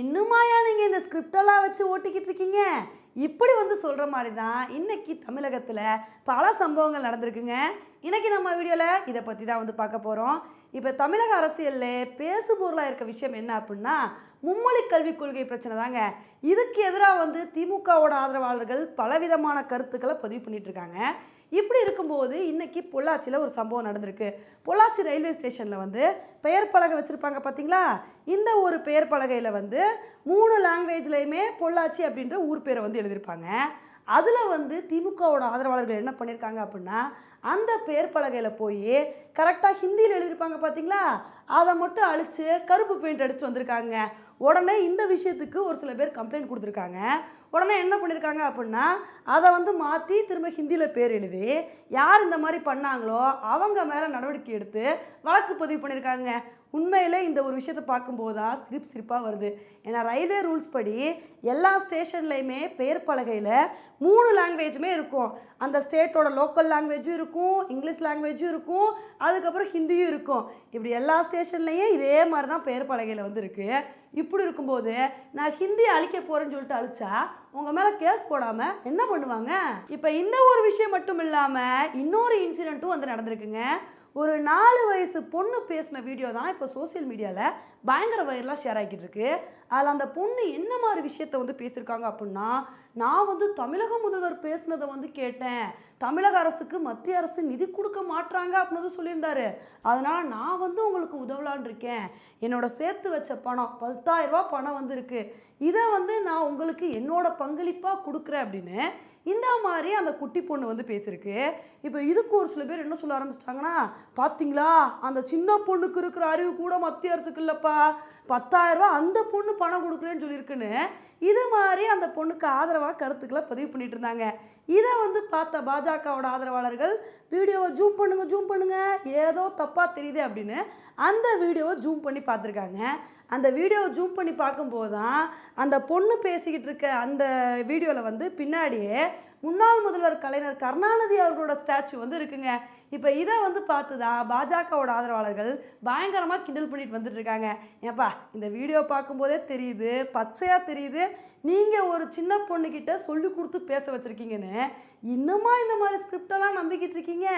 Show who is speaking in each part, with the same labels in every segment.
Speaker 1: இன்னுமாயா நீங்கள் இந்த ஸ்கிரிப்டெல்லாம் வச்சு ஓட்டிக்கிட்டு இருக்கீங்க? இப்படி வந்து சொல்கிற மாதிரி தான் இன்னைக்கு தமிழகத்தில் பல சம்பவங்கள் நடந்திருக்குங்க. இன்னைக்கு நம்ம வீடியோவில் இதை பற்றி தான் வந்து பார்க்க போகிறோம் இப்போ தமிழக அரசியலில் பேசு பொருளாக இருக்க விஷயம் என்ன அப்படின்னா மும்மொழி கல்விக் கொள்கை பிரச்சனை தாங்க. இதுக்கு எதிராக வந்து திமுகவோட ஆதரவாளர்கள் பலவிதமான கருத்துக்களை பதிவு பண்ணிட்டு இருக்காங்க. இப்படி இருக்கும்போது இன்னைக்கு பொள்ளாச்சியில் ஒரு சம்பவம் நடந்திருக்கு. பொள்ளாச்சி ரயில்வே ஸ்டேஷனில் வந்து பெயர் பலகை வச்சுருப்பாங்க பார்த்தீங்களா இந்த ஒரு பெயர் பலகையில் வந்து மூணு லாங்குவேஜ்லேயுமே பொள்ளாச்சி அப்படின்ற ஊர் பேரை வந்து எழுதியிருப்பாங்க. அதில் வந்து திமுகவோட ஆதரவாளர்கள் என்ன பண்ணியிருக்காங்க அப்படின்னா அந்த பெயர் பலகையில் போய் கரெக்டாக ஹிந்தியில் எழுதியிருப்பாங்க பார்த்தீங்களா அதை மட்டும் அழித்து கருப்பு பெயிண்ட் அடிச்சுட்டு வந்திருக்காங்க. உடனே இந்த விஷயத்துக்கு ஒரு சில பேர் கம்ப்ளைண்ட் கொடுத்துருக்காங்க. உடனே என்ன பண்ணியிருக்காங்க அப்படின்னா அதை வந்து மாற்றி திரும்ப ஹிந்தியில் பேர் எழுதி யார் இந்த மாதிரி பண்ணாங்களோ அவங்க மேலே நடவடிக்கை எடுத்து வழக்கு பதிவு பண்ணியிருக்காங்க உண்மையில் இந்த ஒரு விஷயத்தை பார்க்கும்போது தான் சிரிப்பு சிரிப்பாக வருது. ஏன்னா ரயில்வே ரூல்ஸ் படி எல்லா ஸ்டேஷன்லேயுமே பெயர் பலகையில் மூணு லாங்குவேஜுமே இருக்கும். அந்த ஸ்டேட்டோட லோக்கல் லாங்குவேஜும் இருக்கும் இங்கிலீஷ் லாங்குவேஜும் இருக்கும் அதுக்கப்புறம் ஹிந்தியும் இருக்கும். இப்படி எல்லா ஸ்டேஷன்லேயும் இதே மாதிரி தான் பெயர் பலகையில் வந்து இருக்குது இப்படி இருக்கும்போது நான் ஹிந்தி அழிக்க போகிறேன்னு சொல்லிட்டு அழிச்சா உங்கள் மேலே கேஸ் போடாமல் என்ன பண்ணுவாங்க? இப்போ இந்த ஒரு விஷயம் மட்டும் இல்லாமல் இன்னொரு இன்சிடெண்ட்டும் வந்து நடந்திருக்குங்க. ஒரு நாலு வயசு பொண்ணு பேசின வீடியோ தான் இப்போ சோஷியல் மீடியாவில் பயங்கர வைரலாக ஷேர் ஆகிட்டு இருக்கு. அதில் அந்த பொண்ணு என்ன மாதிரி விஷயத்த வந்து பேசியிருக்காங்க அப்படின்னா நான் வந்து தமிழக முதல்வர் பேசினதை வந்து கேட்டேன். தமிழக அரசுக்கு மத்திய அரசு நிதி கொடுக்க மாட்றாங்க அப்படின்னு சொல்லியிருந்தாரு. அதனால் நான் வந்து உங்களுக்கு உதவலான் இருக்கேன். என்னோட சேர்த்து வச்ச பணம் பத்தாயிரம் பணம் வந்திருக்கு. இதை வந்து நான் உங்களுக்கு என்னோட பங்களிப்பாக கொடுக்குறேன் அப்படின்னு இந்த மாதிரி அந்த குட்டி பொண்ணு வந்து பேசியிருக்கு. இப்போ இதுக்கு ஒரு சில பேர் என்ன சொல்ல ஆரம்பிச்சிட்டாங்கன்னா பார்த்தீங்களா அந்த சின்ன பொண்ணுக்கு இருக்கிற அறிவு கூட மத்திய அரசுக்கு இல்லைப்பா. பத்தாயிரம் அந்த பொண்ணு பணம் கொடுக்குறேன்னு சொல்லியிருக்குன்னு. இது மாதிரி அந்த பொண்ணுக்கு ஆதரவாக கருத்துக்களை பதிவு பண்ணிட்டு இருந்தாங்க இதை வந்து பார்த்த பாஜகவோட ஆதரவாளர்கள் வீடியோவை ஜூம் பண்ணுங்க ஜூம் பண்ணுங்க ஏதோ தப்பாக தெரியுது அப்படின்னு அந்த வீடியோவை ஜூம் பண்ணி பார்த்துருக்காங்க. அந்த வீடியோவை ஜூம் பண்ணி பார்க்கும்போது தான் அந்த பொண்ணு பேசிக்கிட்டு இருக்க அந்த வீடியோவில் வந்து பின்னாடியே முன்னாள் முதல்வர் கலைஞர் கருணாநிதி அவர்களோட ஸ்டாச்சு வந்து இருக்குங்க. இப்போ இதை வந்து பார்த்து தான் பாஜகவோட ஆதரவாளர்கள் பயங்கரமாக கிண்டல் பண்ணிட்டு வந்துட்டு இருக்காங்க ஏப்பா இந்த வீடியோ பார்க்கும்போதே தெரியுது பச்சையாக தெரியுது. நீங்கள் ஒரு சின்ன பொண்ணுக்கிட்ட சொல்லி கொடுத்து பேச வச்சுருக்கீங்கன்னு இன்னுமா இந்த மாதிரி ஸ்கிரிப்டெல்லாம் நம்பிக்கிட்டு இருக்கீங்க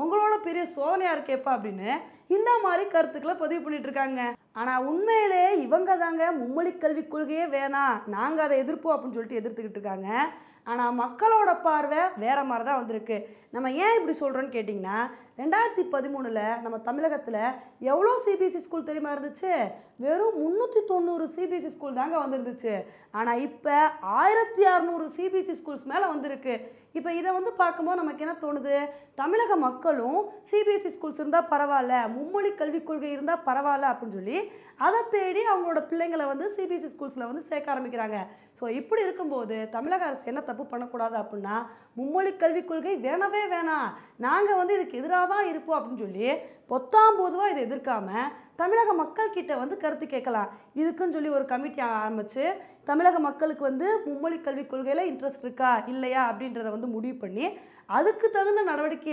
Speaker 1: உங்களோட பெரிய சோதனையாக இருக்கேப்பா அப்படின்னு இந்த மாதிரி கருத்துக்களை பதிவு பண்ணிட்டு இருக்காங்க ஆனால் உண்மையிலே இவங்க தாங்க மும்மொழி கல்விக் கொள்கையே வேணாம். நாங்கள் அதை எதிர்ப்போம் அப்படின்னு சொல்லிட்டு எதிர்த்துக்கிட்டு இருக்காங்க. ஆனால் மக்களோட பார்வை வேறு மாதிரி தான் வந்திருக்கு. நம்ம ஏன் இப்படி சொல்கிறோன்னு கேட்டிங்கன்னா ரெண்டாயிரத்தி பதிமூணில் நம்ம தமிழகத்தில் எவ்வளோ சிபிஎஸ்சி ஸ்கூல் தெரியுமா இருந்துச்சு? வெறும் முந்நூற்றி தொண்ணூறு சிபிஎஸ்சி ஸ்கூல் தாங்க வந்துருந்துச்சு. ஆனால் இப்போ ஆயிரத்தி அறநூறு சிபிஎஸ்சி ஸ்கூல்ஸ் மேலே வந்திருக்கு. இப்போ இதை வந்து பார்க்கும்போது நமக்கு என்ன தோணுது? தமிழக மக்களும் சிபிஎஸ்சி ஸ்கூல்ஸ் இருந்தால் பரவாயில்ல மும்மொழி கல்விக் கொள்கை இருந்தால் பரவாயில்ல அப்படின்னு சொல்லி அதை தேடி அவங்களோட பிள்ளைங்களை வந்து சிபிஎஸ்சி ஸ்கூல்ஸில் வந்து சேர்க்க ஆரம்பிக்கிறாங்க. ஸோ இப்படி இருக்கும்போது தமிழக அரசு என்ன தப்பு பண்ணக்கூடாது அப்படின்னா மும்மொழி கல்விக் கொள்கை வேணவே வேணாம். நாங்கள் வந்து இதுக்கு எதிராக தான் இருப்போம் அப்படின்னு சொல்லி பொத்தாம் பொதுவாக இதை எதிர்க்காம தமிழக மக்கள் கிட்ட வந்து கருத்து கேட்கலாம். இதுக்குன்னு சொல்லி ஒரு கமிட்டி ஆரம்பித்து தமிழக மக்களுக்கு வந்து மும்மொழி கல்விக் கொள்கையில் இன்ட்ரெஸ்ட் இருக்கா இல்லையா அப்படின்றத வந்து முடிவு பண்ணி அதுக்கு தகுந்த நடவடிக்கை